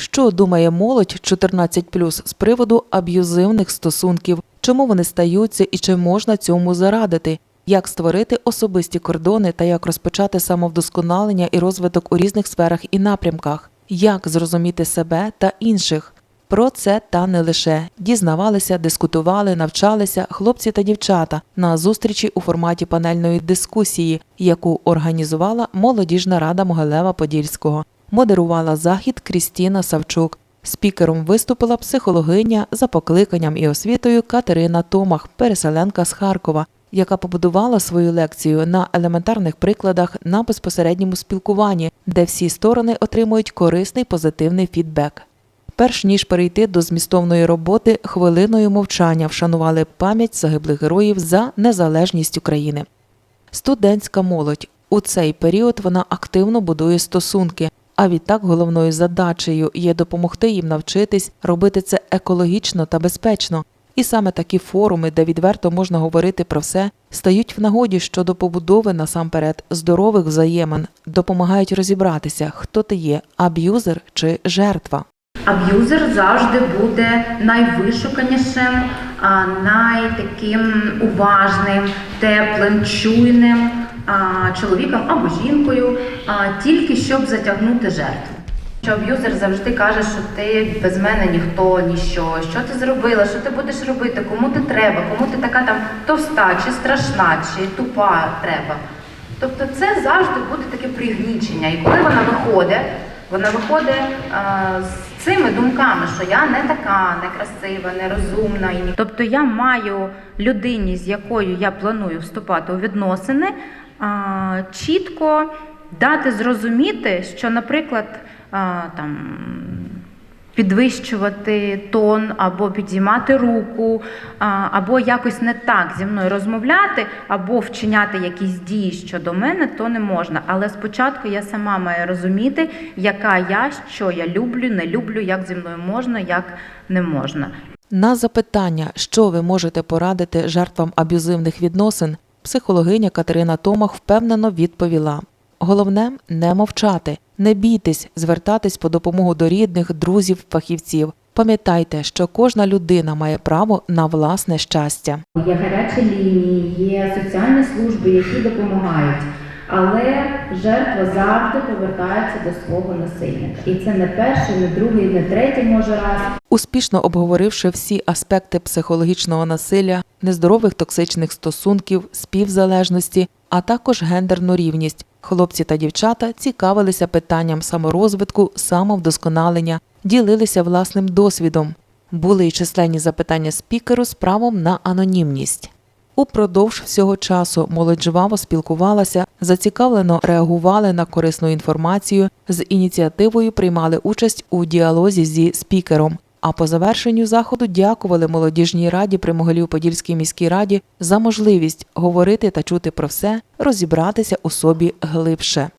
Що думає молодь 14+, з приводу аб'юзивних стосунків? Чому вони стаються і чи можна цьому зарадити? Як створити особисті кордони та як розпочати самовдосконалення і розвиток у різних сферах і напрямках? Як зрозуміти себе та інших? Про це та не лише дізнавалися, дискутували, навчалися хлопці та дівчата на зустрічі у форматі панельної дискусії, яку організувала молодіжна рада Могилева Подільського. Модерувала захід Крістіна Савчук. Спікером виступила психологиня за покликанням і освітою Катерина Томах, переселенка з Харкова, яка побудувала свою лекцію на елементарних прикладах на безпосередньому спілкуванні, де всі сторони отримують корисний позитивний фідбек. Перш ніж перейти до змістовної роботи, хвилиною мовчання вшанували пам'ять загиблих героїв за незалежність України. Студентська молодь у цей період вона активно будує стосунки. А відтак головною задачею є допомогти їм навчитись робити це екологічно та безпечно. І саме такі форуми, де відверто можна говорити про все, стають в нагоді щодо побудови насамперед здорових взаємин, допомагають розібратися, хто ти є аб'юзер чи жертва. Аб'юзер завжди буде найвишуканішим, найтаким уважним, теплим, чуйним чоловіком або жінкою, тільки щоб затягнути жертву. Що аб'юзер завжди каже, що ти без мене ніхто, ніщо, що ти зробила, що ти будеш робити, кому ти треба, кому ти така там товста, чи страшна, чи тупа треба. Тобто це завжди буде таке пригнічення. І коли вона виходить, вона виходить а, з цими думками, що я не така, не красива, розумна. І ні- Тобто я маю людині, з якою я планую вступати у відносини, чітко дати зрозуміти, що, наприклад, там. Підвищувати тон або підіймати руку, або якось не так зі мною розмовляти, або вчиняти якісь дії щодо мене, то не можна. Але спочатку я сама маю розуміти, яка я, що я люблю, не люблю, як зі мною можна, як не можна. На запитання, що ви можете порадити жертвам аб'юзивних відносин, психологиня Катерина Томах впевнено відповіла: головне не мовчати, не бійтесь звертатись по допомогу до рідних, друзів, фахівців. Пам'ятайте, що кожна людина має право на власне щастя. Є гарячі лінії, є соціальні служби, які допомагають. Але жертва завжди повертається до свого насильника. І це не перший, не другий, не третій може раз. Успішно обговоривши всі аспекти психологічного насилля, нездорових токсичних стосунків, співзалежності, а також гендерну рівність, хлопці та дівчата цікавилися питанням саморозвитку, самовдосконалення, ділилися власним досвідом. Були й численні запитання спікеру з правом на анонімність. Упродовж всього часу молодь жваво спілкувалася, зацікавлено реагували на корисну інформацію, з ініціативою приймали участь у діалозі зі спікером. А по завершенню заходу дякували молодіжній раді при Могилів-Подільській міській раді за можливість говорити та чути про все, розібратися у собі глибше.